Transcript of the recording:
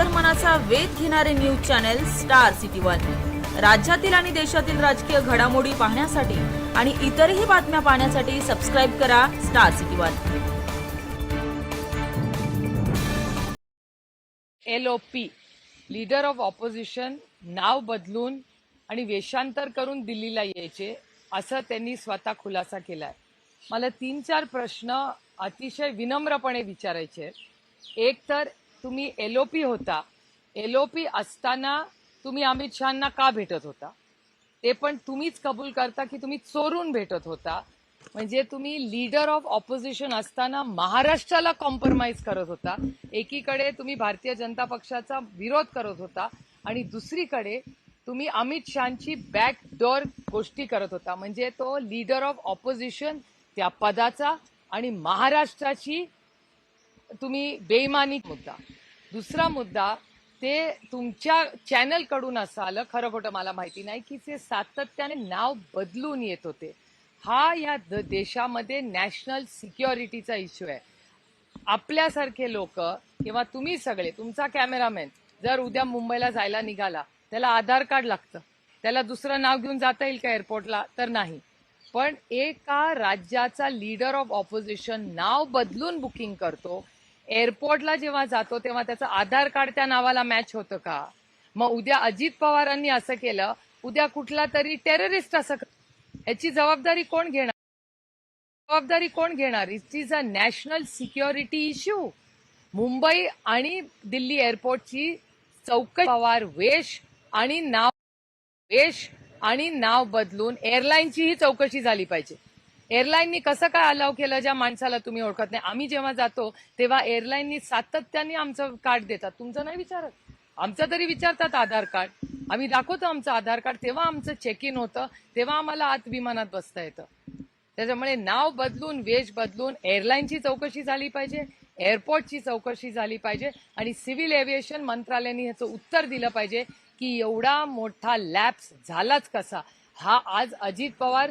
अंतर्मनाचा वेध घेणारे news channel star city one. राज्यातील आणि देशातील राजकीय घडामोडी पाहण्यासाठी आणि इतरही बातम्या पाहण्यासाठी सबस्क्राईब करा star city one. L O P leader of opposition नाव बदलून आणि वेषांतर करून दिल्लीला यायचे असं त्यांनी स्वतः खुलासा केलाय. मला तीन चार प्रश्न अतिशय विनम्रपणे विचारायचे आहेत. एक तर तुम्ही एल ओ पी होता. एल ओ पी असताना तुम्ही अमित शहाना का भेटत होता? ते पण तुम्हीच कबूल करता की तुम्ही चोरून भेटत होता. म्हणजे तुम्ही लीडर ऑफ ऑपोजिशन असताना महाराष्ट्राला कॉम्प्रोमाइज करत होता. एकीकडे तुम्ही भारतीय जनता पक्षाचा विरोध करत होता आणि दुसरीकडे तुम्ही अमित शहाची बॅकडोर गोष्टी करत होता. म्हणजे तो लीडर ऑफ ऑपोजिशन त्या पदाचा आणि महाराष्ट्राची तुम्ही बेईमानी मुद्दा. दुसरा मुद्दा ते तुमच्या चॅनलकडून असं आलं खरं खोटं मला माहिती नाही की ते सातत्याने नाव बदलून येत होते. हा या द- देशामध्ये नॅशनल सिक्युरिटीचा इश्यू आहे. आपल्यासारखे लोक किंवा तुम्ही सगळे तुमचा कॅमेरामॅन जर उद्या मुंबईला जायला निघाला त्याला आधार कार्ड लागतं. त्याला दुसरं नाव घेऊन जाता येईल का एअरपोर्टला? तर नाही. पण एका राज्याचा लीडर ऑफ ऑपोजिशन नाव बदलून बुकिंग करतो एअरपोर्टला जेव्हा जातो तेव्हा त्याचं आधार कार्ड त्या नावाला मॅच होतं का? मग उद्या अजित पवारांनी असं केलं उद्या कुठला तरी टेररिस्ट असं याची जबाबदारी कोण घेणार? जबाबदारी कोण घेणार? It is a national security issue Mumbai आणि दिल्ली एअरपोर्टची चौकशी पवार वेश आणि नाव वेश आणि नाव बदलून एअरलाईनची ही चौकशी झाली पाहिजे. एअरलाईननी कसं काय अलाव केलं ज्या माणसाला तुम्ही ओळखत नाही? आम्ही जेव्हा जातो तेव्हा एअरलाईननी सातत्याने आमचं कार्ड देतात. तुमचं नाही विचारत. आमचं तरी विचारतात आधार कार्ड. आम्ही दाखवतो आमचं आधार कार्ड. तेव्हा आमचं चेक इन होतं. तेव्हा आम्हाला आत विमानात बसता येतं. त्याच्यामुळे नाव बदलून वेश बदलून एअरलाईनची चौकशी झाली पाहिजे एअरपोर्टची चौकशी झाली पाहिजे आणि सिव्हिल एव्हिएशन मंत्रालयाने ह्याचं उत्तर दिलं पाहिजे की एवढा मोठा लॅप्स झालाच कसा? हा आज अजित पवार